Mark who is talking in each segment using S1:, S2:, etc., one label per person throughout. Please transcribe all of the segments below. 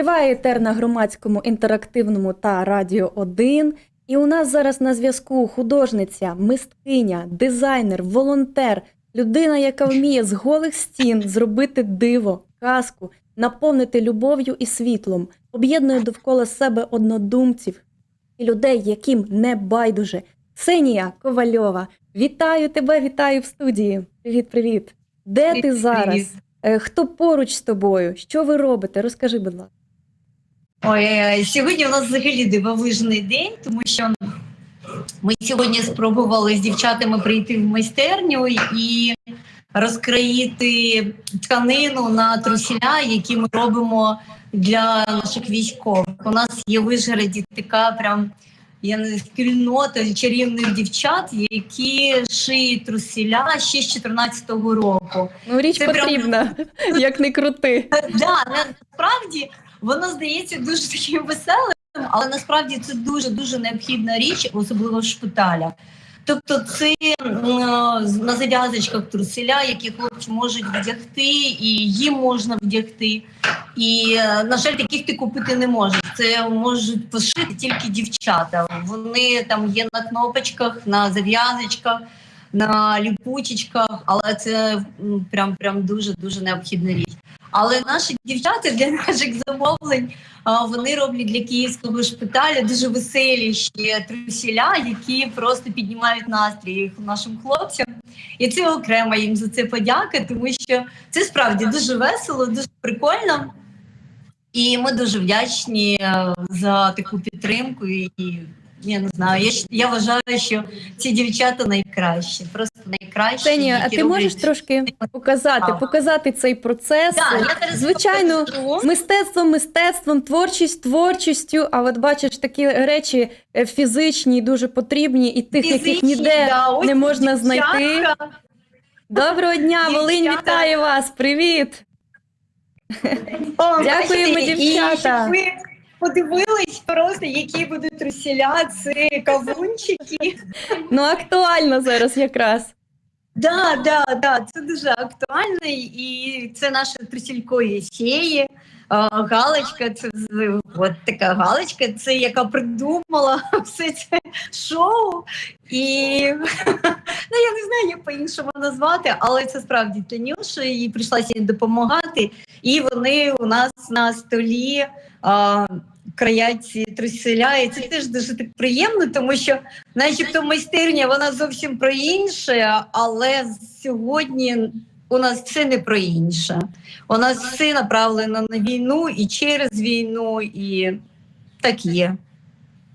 S1: Триває етер на громадському інтерактивному та радіо 1. І у нас зараз на зв'язку художниця, мисткиня, дизайнер, волонтер, людина, яка вміє з голих стін зробити диво, казку, наповнити любов'ю і світлом, об'єднує довкола себе однодумців і людей, яким не байдуже. Ксенія Ковальова, вітаю тебе, вітаю в студії. Привіт, привіт. Де ти зараз?
S2: привіт.
S1: Е, Хто поруч з тобою? Що ви робите? Розкажи, будь ласка.
S2: Ой, сьогодні у нас взагалі дивовижний день, тому що ми сьогодні спробували з дівчатами прийти в майстерню і розкроїти тканину на трусіля, які ми робимо для наших військових. У нас є в Вишгороді така прям я не спільнота чарівних дівчат, які шиють трусіля ще з 14-го року.
S1: Ну, річ
S2: Це прям-
S1: потрібна, як не крути.
S2: Да, на- насправді воно здається дуже таким веселим, але насправді це дуже дуже необхідна річ, особливо в шпиталях. Тобто, це на зав'язочках труселя, які хлопці можуть вдягти, і їм можна вдягти. І, е, на жаль, таких ти купити не можеш. Це можуть пошити тільки дівчата. Вони там є на кнопочках, на зав'язочках, на ліпучечках, але це прям прям дуже дуже необхідна річ. Але наші дівчата для наших замовлень вони роблять для київського шпиталю дуже веселі ще трусіля, які просто піднімають настрій нашим хлопцям. І це окремо їм за це подяка, тому що це справді дуже весело, дуже прикольно. І ми дуже вдячні е, за таку підтримку. І я не знаю, я, я вважаю, що ці дівчата найкращі, найкращі.
S1: Ксенія, а ти можеш трошки показати, показати цей процес?
S2: Да, я
S1: Звичайно,
S2: покажу.
S1: мистецтвом, мистецтвом, творчість, творчістю. А от бачиш такі речі е, фізичні, дуже потрібні, і тих, яких ніде
S2: да,
S1: не можна
S2: дівчатка.
S1: знайти. Доброго дня, Волинь, вітаю вас! Привіт!
S2: О,
S1: Дякуємо, дівчата.
S2: І ви подивились просто, які будуть трусіля, це кавунчики.
S1: Ну актуально зараз якраз.
S2: Да, да, да, це дуже актуально, і це наше трусілько Єсеї. А, Галочка, це от така галочка, це яка придумала все це шоу. І ну я не знаю, як по-іншому назвати, але це справді Танюша, їй прийшла сьогодні допомагати, і вони у нас на столі краять ці труселя. І це теж дуже так приємно, тому що, начебто, майстерня вона зовсім про інше, але сьогодні у нас все не про інше. У нас все направлено на війну і через війну, і так є.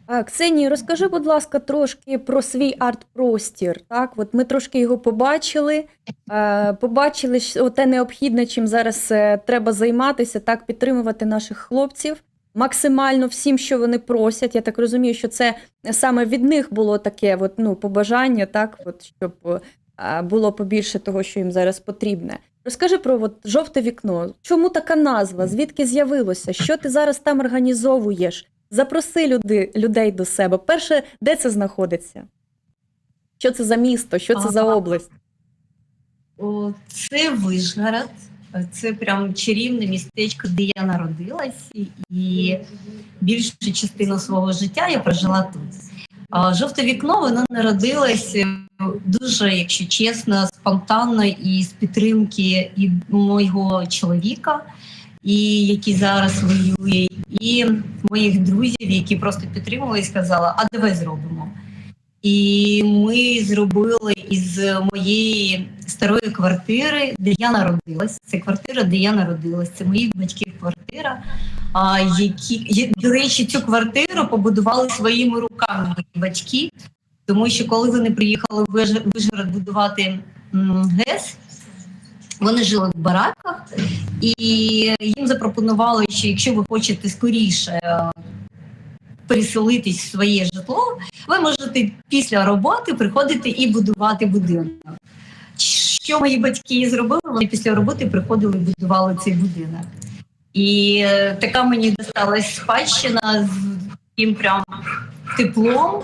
S1: А, Ксенія, розкажи, будь ласка, трошки про свій арт-простір. Так, от ми трошки його побачили, е, побачили те необхідне, чим зараз е, треба займатися, так, підтримувати наших хлопців максимально всім, що вони просять. Я так розумію, що це саме від них було таке от, ну, побажання, так, от, щоб е, було побільше того, що їм зараз потрібне. Розкажи про от, жовте вікно. Чому така назва? Звідки з'явилося? Що ти зараз там організовуєш? Запроси люди, людей до себе. Перше, де це знаходиться? Що це за місто? Що це за область?
S2: Це Вишгород, це прям чарівне містечко, де я народилась, і більшу частину свого життя я прожила тут. Жовте вікно воно народилось е, дуже, якщо чесно, спонтанно і з підтримки і моєго чоловіка, і який зараз воює, і моїх друзів, які просто підтримували і сказали, а давай зробимо. І ми зробили із моєї старої квартири, де я народилась. Це квартира, де я народилась. Це моїх батьків квартира. А, які, до речі, цю квартиру побудували своїми руками мої батьки, тому що коли вони приїхали в Виж- Вишгород будувати ГЕС, вони жили в бараках, і їм запропонували, що якщо ви хочете скоріше переселитись в своє житло, ви можете після роботи приходити і будувати будинок. Що мої батьки зробили? Вони після роботи приходили і будували цей будинок. І е, така мені досталась спадщина з таким прям теплом.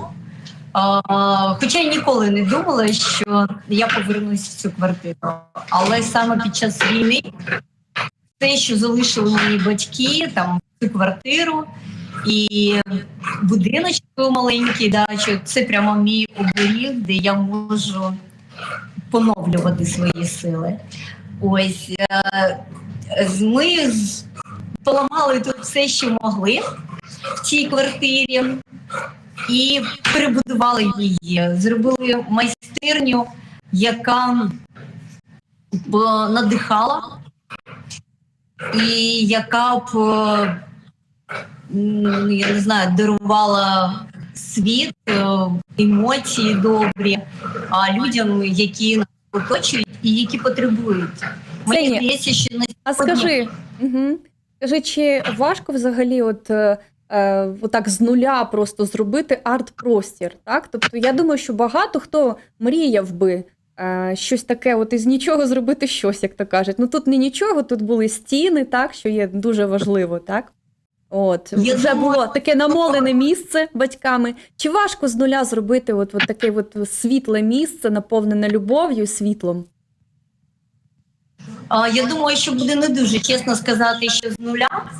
S2: А, хоча я ніколи не думала, що я повернусь в цю квартиру. Але саме під час війни те, що залишили мої батьки, там цю квартиру і будиночок маленький, дачу, це прямо мій оберіг, де я можу поновлювати свої сили. Ось е, ми поламали тут все, що могли в цій квартирі, і перебудували її. Зробили майстерню, яка надихала, і яка б е, я не знаю, дарувала світ, е, емоції добрі а людям, які нас оточують і які потребують. Мені здається, що на
S1: А скажи, угу. скажи, чи важко взагалі, от е, е, отак з нуля просто зробити арт-простір? Так? Тобто, я думаю, що багато хто мріяв би е, щось таке, от із нічого зробити щось, як то кажуть. Ну тут не нічого, тут були стіни, так, що є дуже важливо, так? От,
S2: Я
S1: вже
S2: думаю,
S1: було таке намолене місце батьками. Чи важко з нуля зробити от, от таке от світле місце, наповнене любов'ю, світлом?
S2: А, Я думаю, що буде не дуже чесно сказати, що з нуля.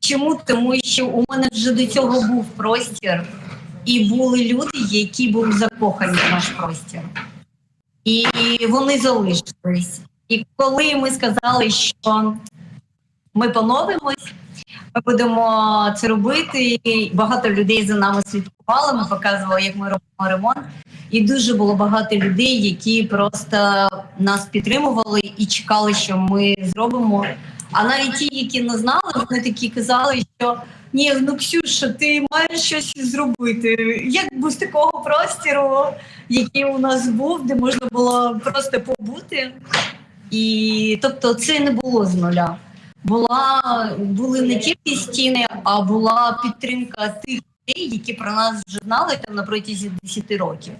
S2: Чому? Тому що у мене вже до цього був простір, і були люди, які були закохані в наш простір. І вони залишились. І коли ми сказали, що ми поновимось, ми будемо це робити, багато людей за нами слідкували, ми показували, як ми робимо ремонт. І дуже було багато людей, які просто нас підтримували і чекали, що ми зробимо. А навіть ті, які не знали, вони такі казали, що ні, ну Ксюша, ти маєш щось зробити. Як би з такого простіру, який у нас був, де можна було просто побути. І тобто це не було з нуля. Була були не тільки стіни, а була підтримка тих людей, які про нас вже знали там на протязі 10 років.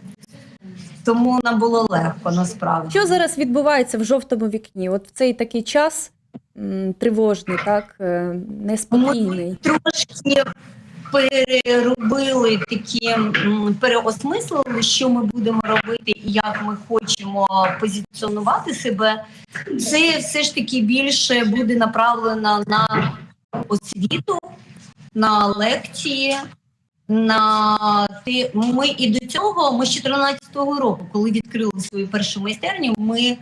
S2: Тому нам було легко насправді.
S1: Що зараз відбувається в жовтому вікні? От в цей такий час м, тривожний, так е, неспокійний.
S2: трошки переробили такі, переосмислили, що ми будемо робити і як ми хочемо позиціонувати себе. Це все ж таки більше буде направлено на освіту, на лекції. На ти ми і до цього, ми з 14-го року, коли відкрили свою першу майстерню, ми е,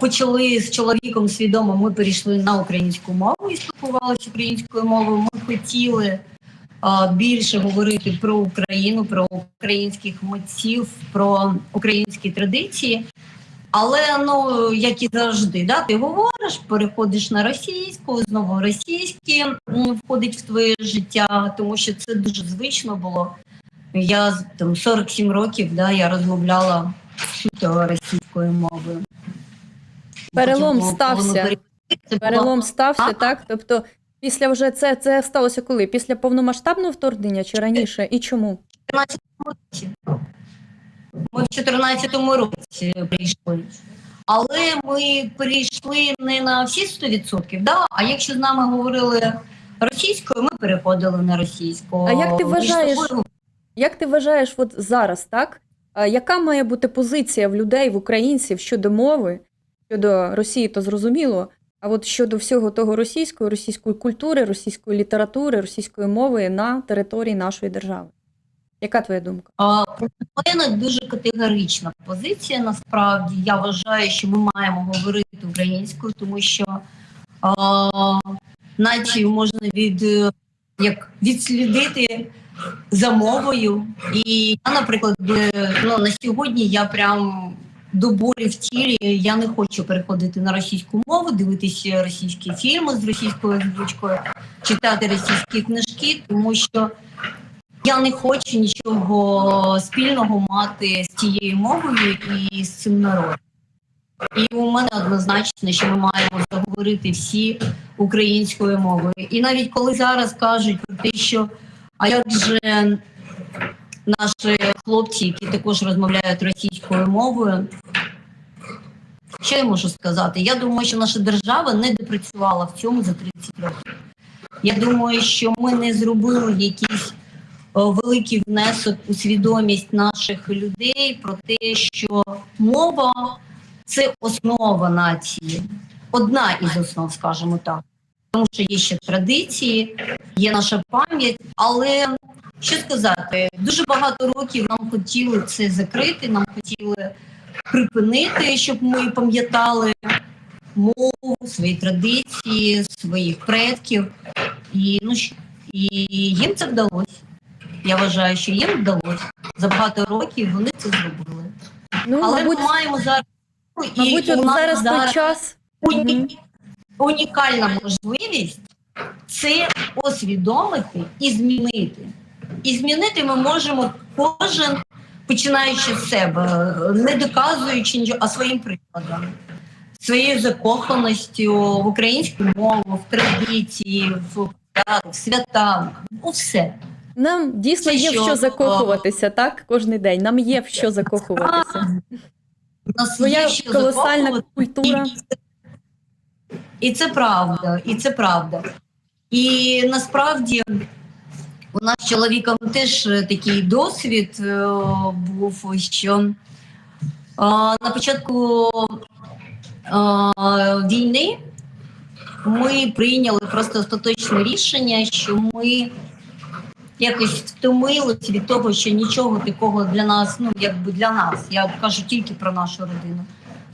S2: почали з чоловіком свідомо. Ми перейшли на українську мову і спілкувалися українською мовою. Ми хотіли більше говорити про Україну, про українських митців, про українські традиції. Але ну як і завжди, да, ти говориш, переходиш на російську, знову російське входить в твоє життя, тому що це дуже звично було. Я там 47 років, да, я розмовляла суто російською мовою.
S1: Перелом стався. Перелом стався, так? Тобто, після вже це, це сталося коли? Після повномасштабного вторгнення чи раніше? І чому?
S2: в 14 році. Ми в 14-му році прийшли. Але ми прийшли не на всі 100%, да? а якщо з нами говорили російською, ми переходили на російську.
S1: А як ти вважаєш, Як ти вважаєш, от зараз, так? Яка має бути позиція в людей, в українців щодо мови, щодо Росії, то зрозуміло. А от щодо всього того російської, російської культури, російської літератури, російської мови на території нашої держави? Яка твоя думка?
S2: А, мене дуже категорична позиція. Насправді я вважаю, що ми маємо говорити українською, тому що а, націю можна від як відслідити за мовою. І я, наприклад, ну на сьогодні я прям до болі в тілі. Я не хочу переходити на російську мову, дивитися російські фільми з російською озвучкою, читати російські книжки, тому що я не хочу нічого спільного мати з тією мовою і з цим народом. І у мене однозначно, що ми маємо заговорити всі українською мовою. І навіть коли зараз кажуть про те, що а як же наші хлопці, які також розмовляють російською мовою, що я можу сказати? Я думаю, що наша держава не допрацювала в цьому за 30 років. Я думаю, що ми не зробили якийсь о, великий внесок у свідомість наших людей про те, що мова це основа нації. одна із основ, скажімо так. Тому що є ще традиції, є наша пам'ять, але що сказати, дуже багато років нам хотіли це закрити, нам хотіли припинити, щоб ми пам'ятали мову, свої традиції, своїх предків. І, ну, і їм це вдалося. Я вважаю, що їм вдалося. За багато років вони це зробили.
S1: Ну,
S2: Але
S1: мабуть,
S2: ми маємо зараз. ну, і
S1: мабуть,
S2: у
S1: от зараз той час.
S2: уні-
S1: Мгм.
S2: унікальна можливість це освідомити і змінити. І змінити ми можемо кожен, починаючи з себе, не доказуючи нічого, а своїм прикладом, своєю закоханістю в українську мову, в традиції, в в свята, у все.
S1: Нам дійсно
S2: Це
S1: є в
S2: що?
S1: що закохуватися, так? Кожний день. Нам є в що закохуватися.
S2: У нас
S1: Своя
S2: є що
S1: колосальна культура.
S2: І це правда, і це правда. І насправді у нас з чоловіком теж е, такий досвід е, був, що е, на початку війни ми прийняли просто остаточне рішення, що ми якось втомилися від того, що нічого такого для нас, ну якби для нас, я кажу тільки про нашу родину,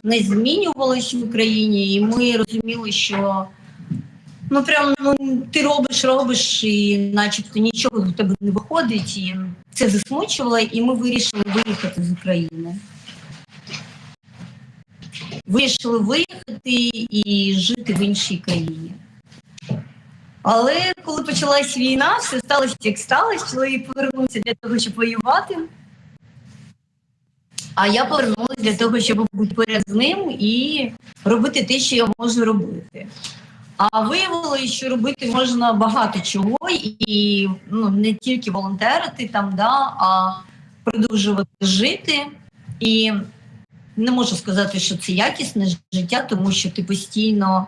S2: не змінювалось в Україні, і ми розуміли, що ну прям ну ти робиш, робиш, і начебто нічого в тебе не виходить, і це засмучувало, і ми вирішили виїхати з України. Вирішили виїхати і жити в іншій країні. Але коли почалась війна, все сталося як сталося. Чоловік повернувся для того, щоб воювати. А я повернулася для того, щоб бути поряд з ним і робити те, що я можу робити. А виявилося, що робити можна багато чого, і ну, не тільки волонтерити там, да, а продовжувати жити. І не можу сказати, що це якісне життя, тому що ти постійно,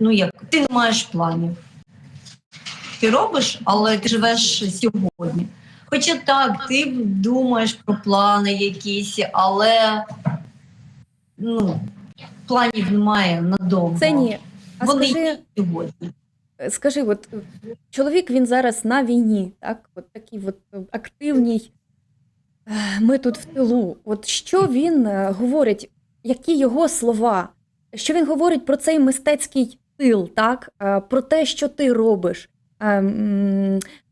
S2: ну як, ти не маєш планів. Ти робиш, але ти живеш сьогодні. Хоча так, ти думаєш про плани якісь, але ну, планів немає надовго.
S1: Це ні. А
S2: Вони
S1: скажи,
S2: сьогодні.
S1: скажи, от е, чоловік він зараз на війні, так? От такий от е, активній. Е, Ми тут в тилу. От що він е, говорить, які його слова? Що він говорить про цей мистецький тил, так? Е, Про те, що ти робиш. Е,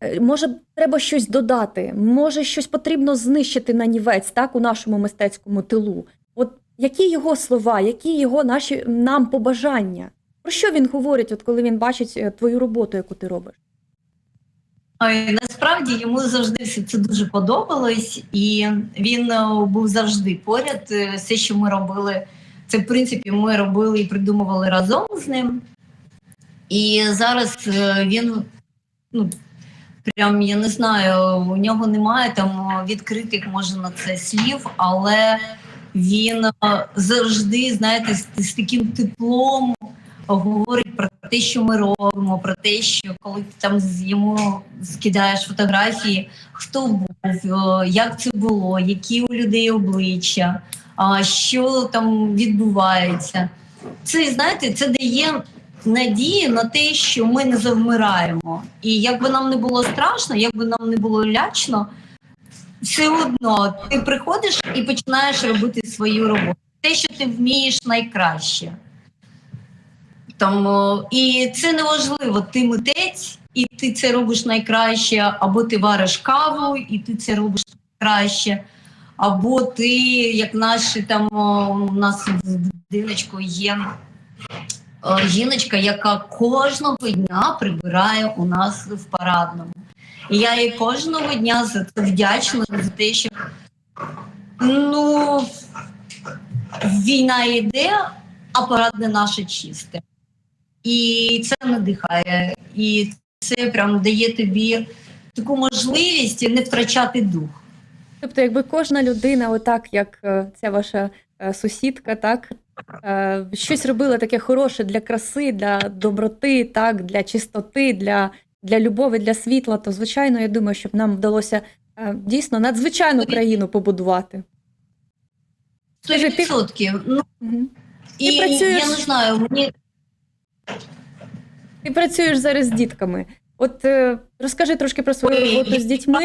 S1: е, Може, треба щось додати, може, щось потрібно знищити на нівець, так, у нашому мистецькому тилу. От які його слова, які його наші нам побажання? Про що він говорить, от коли він бачить е, твою роботу, яку ти робиш?
S2: Ой, насправді йому завжди все це дуже подобалось, і він е, був завжди поряд. Е, Все, що ми робили, це в принципі ми робили і придумували разом з ним. І зараз він, ну прям я не знаю, у нього немає там відкритих, може на це слів, але він завжди, знаєте, з, з таким теплом говорить про те, що ми робимо, про те, що коли ти там йому скидаєш фотографії, хто був, е, як це було, які у людей обличчя, що там відбувається. Це знаєте, це дає надію на те, що ми не завмираємо. І як би нам не було страшно, як би нам не було лячно, все одно ти приходиш і починаєш робити свою роботу. Те, що ти вмієш найкраще. Там, і це не важливо, ти митець, і ти це робиш найкраще, або ти вариш каву, і ти це робиш краще, або ти, як наші там у нас в будиночку є жіночка, яка кожного дня прибирає у нас в парадному. І я їй кожного дня за це вдячна за те, що ну, війна йде, а парадне наше чисте. І це надихає. І це прям дає тобі таку можливість не втрачати дух.
S1: Тобто, якби кожна людина, отак як е, ця ваша е, сусідка, так е, щось робила таке хороше для краси, для доброти, так, для чистоти, для, для любові, для світла, то звичайно, я думаю, щоб нам вдалося дійсно надзвичайну країну побудувати.
S2: Сто
S1: Скажи, ти-
S2: відсотків. Ну,
S1: Мгм.
S2: І
S1: працюєш-
S2: я не знаю, мені
S1: Ти працюєш зараз з дітками. От е, розкажи трошки про свою роботу з дітьми.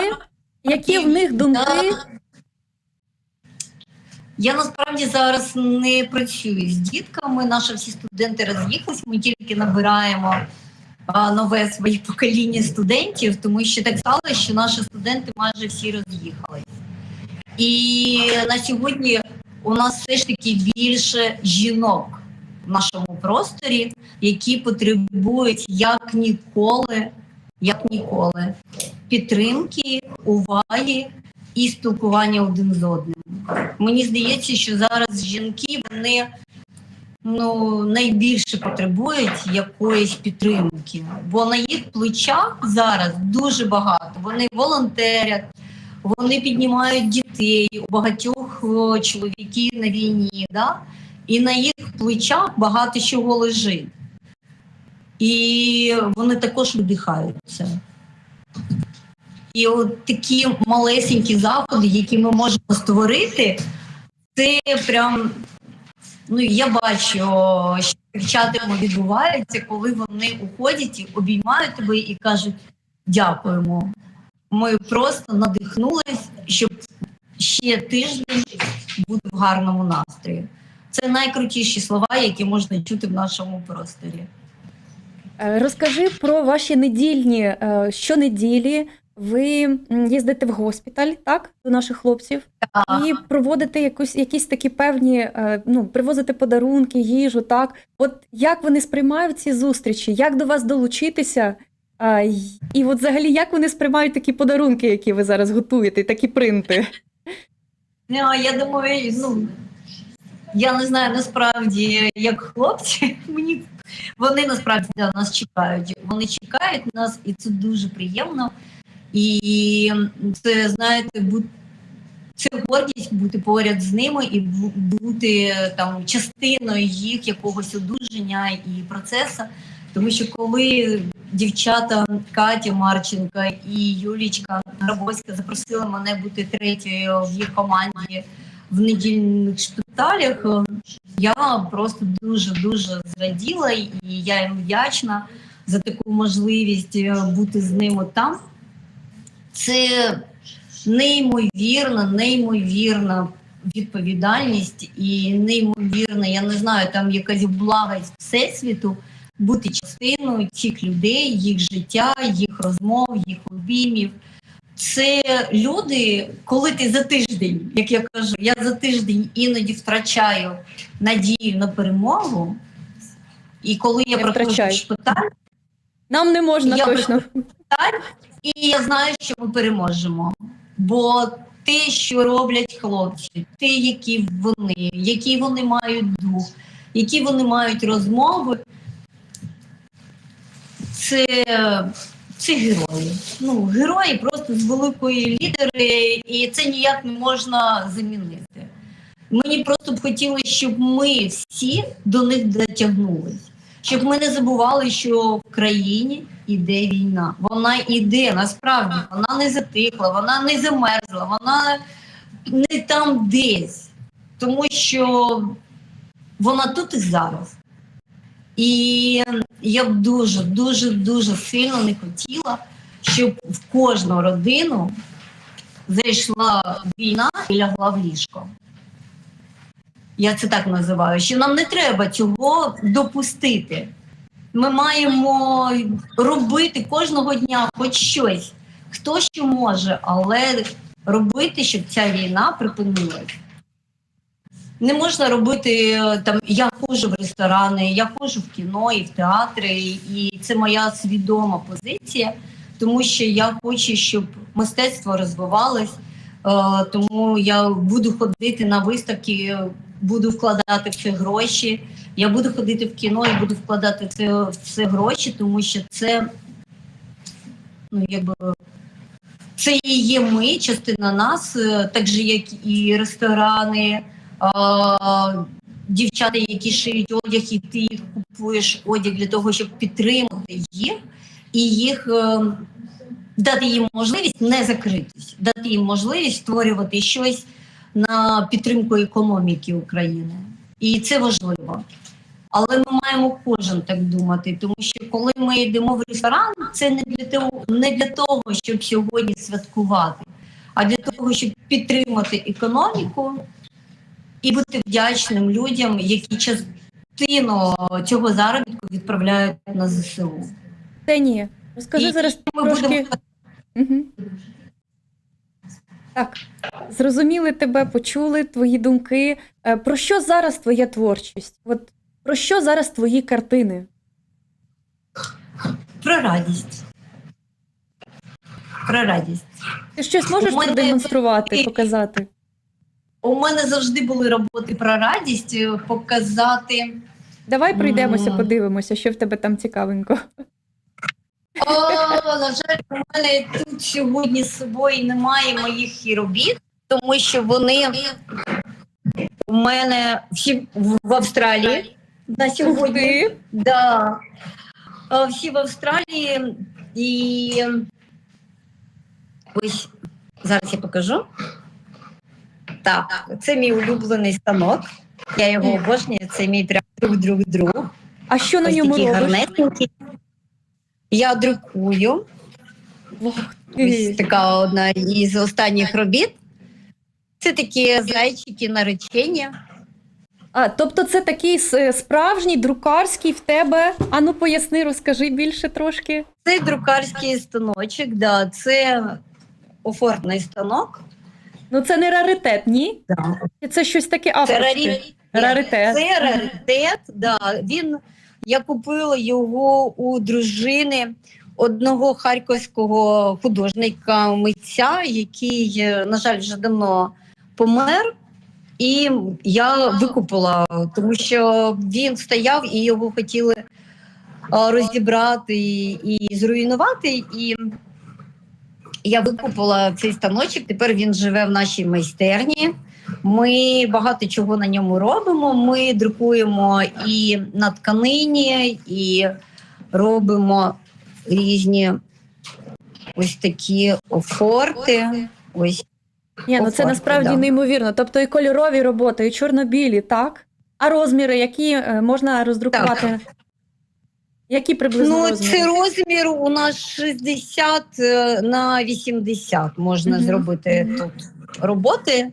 S1: Які в них думки?
S2: Я насправді зараз не працюю з дітками. Наші всі студенти роз'їхались. Ми тільки набираємо а, нове своє покоління студентів, тому що так сталося, що наші студенти майже всі роз'їхались. І на сьогодні у нас все ж таки більше жінок в нашому просторі, які потребують як ніколи, як ніколи підтримки, уваги і спілкування один з одним. Мені здається, що зараз жінки вони ну, найбільше потребують якоїсь підтримки, бо на їх плечах зараз дуже багато. Вони волонтерять, вони піднімають дітей, у багатьох чоловіків на війні, да? І на їх плечах багато чого лежить. І вони також видихаються. І от такі малесенькі заходи, які ми можемо створити, це прям. Ну, я бачу, що дівчатами відбувається, коли вони уходять і обіймають тебе і кажуть дякуємо. Ми просто надихнулись, щоб ще тиждень бути в гарному настрої. Це найкрутіші слова, які можна чути в нашому просторі.
S1: Е, Розкажи про ваші недільні е, щонеділі. Ви їздите в госпіталь, так, до наших хлопців, і проводите якусь, якісь такі певні, е, ну, привозите подарунки, їжу, так. От як вони сприймають ці зустрічі, як до вас долучитися? І от взагалі, як вони сприймають такі подарунки, які ви зараз готуєте, такі принти?
S2: Ну, я думаю, ну я не знаю насправді, як хлопці, мені вони насправді да, нас чекають. Вони чекають нас, і це дуже приємно. І це, знаєте, бу- це гордість бути поряд з ними і бу- бути там частиною їх якогось одужання і процесу. Тому що коли дівчата Катя Марченка і Юлічка Грабовська запросили мене бути третьою в їх команді в недільних шпиталях, е, я просто дуже дуже зраділа, і я їм вдячна за таку можливість е, бути з ними там. Це неймовірна, неймовірна відповідальність і неймовірна, я не знаю, там якась благость всесвіту бути частиною цих людей, їх життя, їх розмов, їх обіймів. Це люди, коли ти за тиждень, як я кажу, я за тиждень іноді втрачаю надію на перемогу. І коли я
S1: Не
S2: приходжу в шпиталь,
S1: Нам не можна
S2: Я
S1: точно.
S2: і я знаю, що ми переможемо. Бо те, що роблять хлопці, те, які вони, які вони мають дух, які вони мають розмови, це, це герої. Ну, герої просто з великої літери, і це ніяк не можна замінити. Мені просто б хотілося, щоб ми всі до них дотягнулись. Щоб ми не забували, що в країні іде війна. Вона іде насправді, вона не затихла, вона не замерзла, вона не там десь, тому що вона тут і зараз. І я б дуже, дуже, дуже сильно не хотіла, щоб в кожну родину зайшла війна і лягла в ліжко. Я це так називаю. Що нам не треба цього допустити. Ми маємо робити кожного дня хоч щось, хто що може, але робити, щоб ця війна припинилась. Не можна робити там, я ходжу в ресторани, я ходжу в кіно і в театри, і це моя свідома позиція, тому що я хочу, щоб мистецтво розвивалось, е, тому я буду ходити на виставки, буду вкладати в це гроші. Я буду ходити в кіно і буду вкладати це, в це гроші, тому що це ну, якби, це і є ми, частина нас, е, так же, як і ресторани, дівчата, які шиють одяг, і ти їх купуєш одяг для того, щоб підтримати їх, і їх е, дати їм можливість не закритись, дати їм можливість створювати щось на підтримку економіки України. І це важливо. Але ми маємо кожен так думати, тому що коли ми йдемо в ресторан, це не для того, не для того, щоб сьогодні святкувати, а для того, щоб підтримати економіку і бути вдячним людям, які частину цього заробітку відправляють на ЗСУ.
S1: Ксенія, розкажи
S2: І
S1: зараз
S2: Ми
S1: трошки.
S2: будемо
S1: Угу. Так, зрозуміли тебе, почули твої думки. Е, Про що зараз твоя творчість? От про що зараз твої картини?
S2: про радість. Про радість.
S1: Ти щось можеш продемонструвати, показати?
S2: У мене завжди були роботи про радість, е, показати.
S1: Давай пройдемося,
S2: М.
S1: подивимося, що в тебе там цікавенько.
S2: О, на жаль, у мене тут сьогодні з собою немає моїх робіт, тому що вони у мене всі в Австралії на сьогодні. Да. Всі в Австралії і ось зараз я покажу. Так, це мій улюблений станок. Я його обожнюю. Це мій прям друг друг друг.
S1: А що на ньому
S2: такий
S1: робиш?
S2: гарнесенький. Я друкую. Ось така одна із останніх робіт. Це такі зайчики наречення.
S1: А, тобто це такий с- справжній друкарський в тебе. Ану, поясни, розкажи більше трошки.
S2: Це друкарський станочок, да, це офортний станок.
S1: Ну це не раритет, ні?
S2: Да.
S1: Це щось таке
S2: Це
S1: авторське?
S2: раритет.
S1: Раритет.
S2: Це раритет, да. Він, я купила його у дружини одного харківського художника митця, який, е, на жаль, вже давно помер. І я викупила, тому що він стояв і його хотіли розібрати і, і зруйнувати. І я викупила цей станочок. Тепер він живе в нашій майстерні. Ми багато чого на ньому робимо. Ми друкуємо і на тканині, і робимо різні ось такі офорти. Ось
S1: Ні, ну це насправді
S2: да.
S1: неймовірно. Тобто і кольорові роботи, і чорно-білі, так? А розміри, які е, можна роздрукувати? Які приблизно
S2: ну
S1: розміри?
S2: це розмір у нас 60 е, на 80 можна
S1: Мгм.
S2: зробити тут роботи.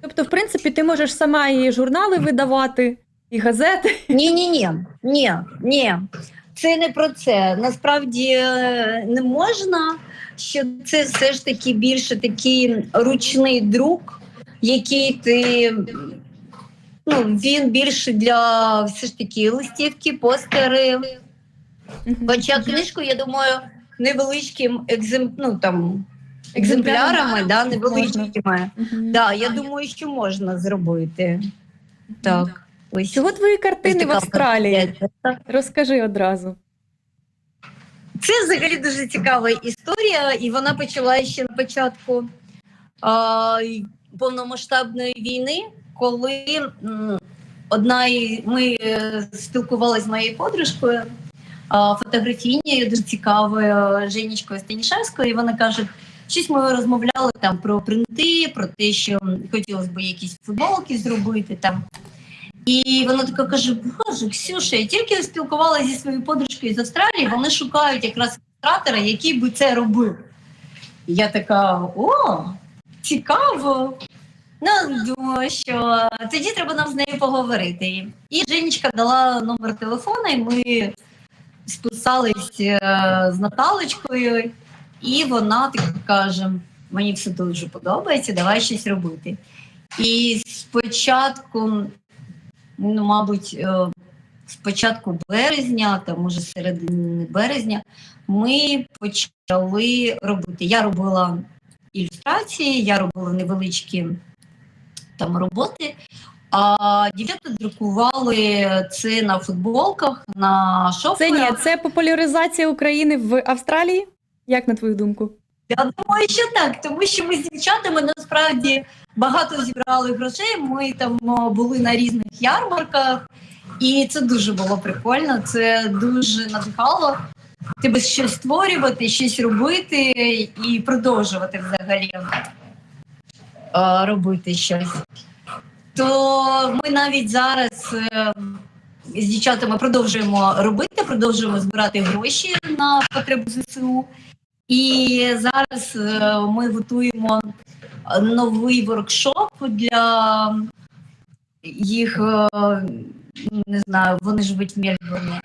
S1: Тобто, в принципі, ти можеш сама і журнали видавати, і газети.
S2: Ні, ні, ні, ні, ні. Це не про це. Насправді е, не можна, що це все ж таки більше такий ручний друк, який ти. Ну, він більше для все ж таки листівки, постери. Хоча книжку, я думаю, невеличким екзем... ну, там, екземплярами, да, невеличкими. Да, я думаю, що можна зробити. Так. Ось.
S1: Чого твої картини
S2: Ось
S1: в Австралії? Розкажи одразу.
S2: Це взагалі дуже цікава історія, і вона почалася ще на початку а, повномасштабної війни, коли одна ми е, спілкувалися з моєю подружкою, а, фотографінею, дуже цікавою Женічкою Станішевською, і вона каже. Щось ми розмовляли там про принти, про те, що хотілося б якісь футболки зробити там. І вона така каже: Боже, Ксюша, я тільки спілкувалася зі своєю подружкою з Австралії, вони шукають якраз ілюстратора, який би це робив. І я така: о, цікаво. Ну, думаю, що тоді треба нам з нею поговорити. І Женечка дала номер телефона, і ми списались е, з Наталочкою, і вона так каже: мені все дуже подобається, давай щось робити. І спочатку ну, мабуть, е, з початку березня, там може середини березня, ми почали робити. Я робила ілюстрації, я робила невеличкі там роботи. А дівчата друкували це на футболках, на
S1: Це ні, це популяризація України в Австралії? Як на твою думку?
S2: Я думаю, що так, тому що ми з дівчатами насправді багато зібрали грошей. Ми там були на різних ярмарках, і це дуже було прикольно. Це дуже надихало. Тебе щось створювати, щось робити і продовжувати взагалі робити щось. то ми навіть зараз е, з дівчатами продовжуємо робити, продовжуємо збирати гроші на потребу ЗСУ. І зараз е, ми готуємо новий воркшоп для їх, е, не знаю, вони живуть в Мельбурні.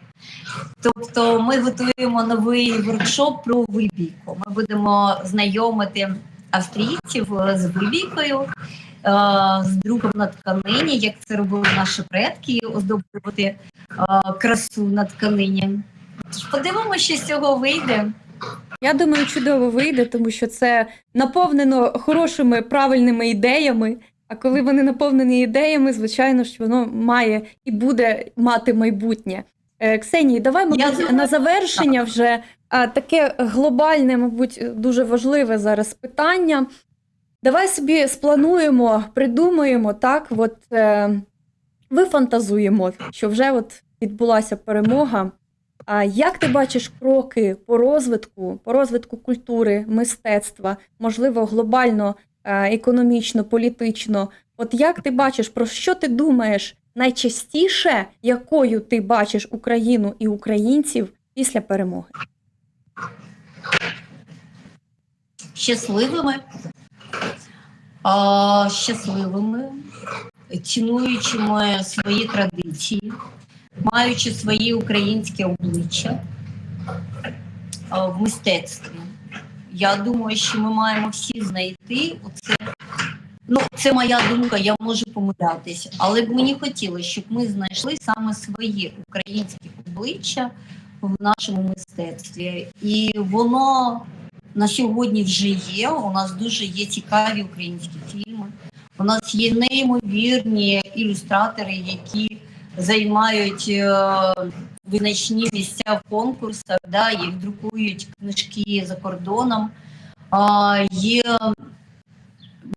S2: Тобто ми готуємо новий воркшоп про вибійку. Ми будемо знайомити австрійців е, з вибійкою, е, з друком на тканині, як це робили наші предки, оздоблювати е, красу на тканині. Тож подивимося, що з цього вийде.
S1: Я думаю, чудово вийде, тому що це наповнено хорошими правильними ідеями. А коли вони наповнені ідеями, звичайно ж воно має і буде мати майбутнє. Е, Ксенії, давай,
S2: Я
S1: мабуть,
S2: думаю,
S1: на завершення вже таке глобальне, мабуть, дуже важливе зараз питання. Давай собі сплануємо, придумаємо так, от е, вифантазуємо, що вже от відбулася перемога. А як ти бачиш кроки по розвитку, по розвитку культури, мистецтва, можливо, глобально, е, економічно, політично? От як ти бачиш, про що ти думаєш найчастіше, якою ти бачиш Україну і українців після перемоги?
S2: щасливими, а, щасливими, цінуючими свої традиції, маючи свої українське обличчя а, в мистецтві. Я думаю, що ми маємо всі знайти оце. Ну, це моя думка, я можу помилятися, але б мені хотілося, щоб ми знайшли саме своє українське обличчя в нашому мистецтві. І воно на сьогодні вже є. У нас дуже є цікаві українські фільми. У нас є неймовірні ілюстратори, які займають е, визначні місця в конкурсах, да, їх друкують книжки за кордоном. Є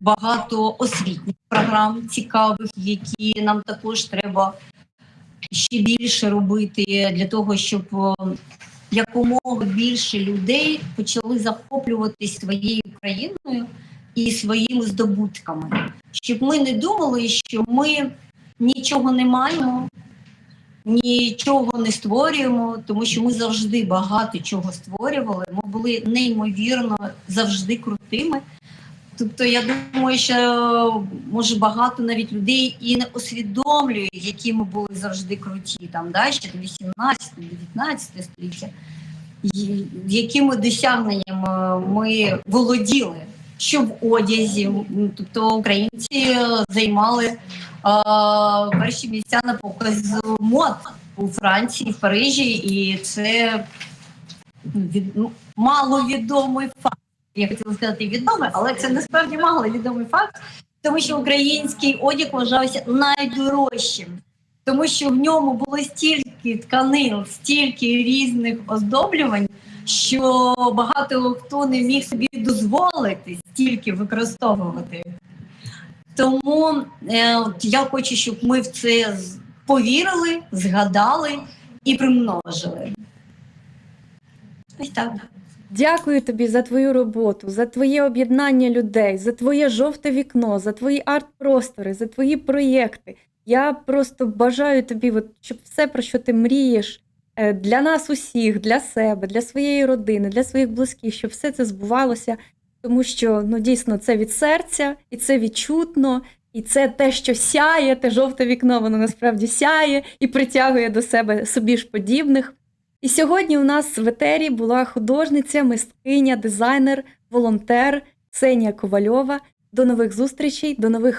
S2: багато освітніх програм цікавих, які нам також треба ще більше робити для того, щоб е, якомога більше людей почали захоплюватись своєю країною і своїми здобутками, щоб ми не думали, що ми нічого не маємо, нічого не створюємо, тому що ми завжди багато чого створювали. Ми були неймовірно завжди крутими. Тобто, я думаю, що може багато навіть людей і не усвідомлює, які ми були завжди круті, там да, ще 18-19 століття, якими досягненнями ми володіли, що в одязі. Тобто українці займали а, перші місця на показу мод у Франції, в Парижі, і це від, ну, маловідомий факт. Я хотіла сказати відомий, але це насправді маловідомий факт, тому що український одяг вважався найдорожчим, тому що в ньому було стільки тканин, стільки різних оздоблювань, що багато хто не міг собі дозволити стільки використовувати. Тому е, я хочу, щоб ми в це повірили, згадали і примножили. Ось так.
S1: Дякую тобі за твою роботу, за твоє об'єднання людей, за твоє жовте вікно, за твої арт-простори, за твої проєкти. Я просто бажаю тобі, от, щоб все, про що ти мрієш, е, для нас усіх, для себе, для своєї родини, для своїх близьких, щоб все це збувалося, тому що ну, дійсно це від серця, і це відчутно, і це те, що сяє, те жовте вікно, воно насправді сяє і притягує до себе собі ж подібних. І сьогодні у нас в етері була художниця, мисткиня, дизайнер, волонтер Ксенія Ковальова. До нових зустрічей, до нових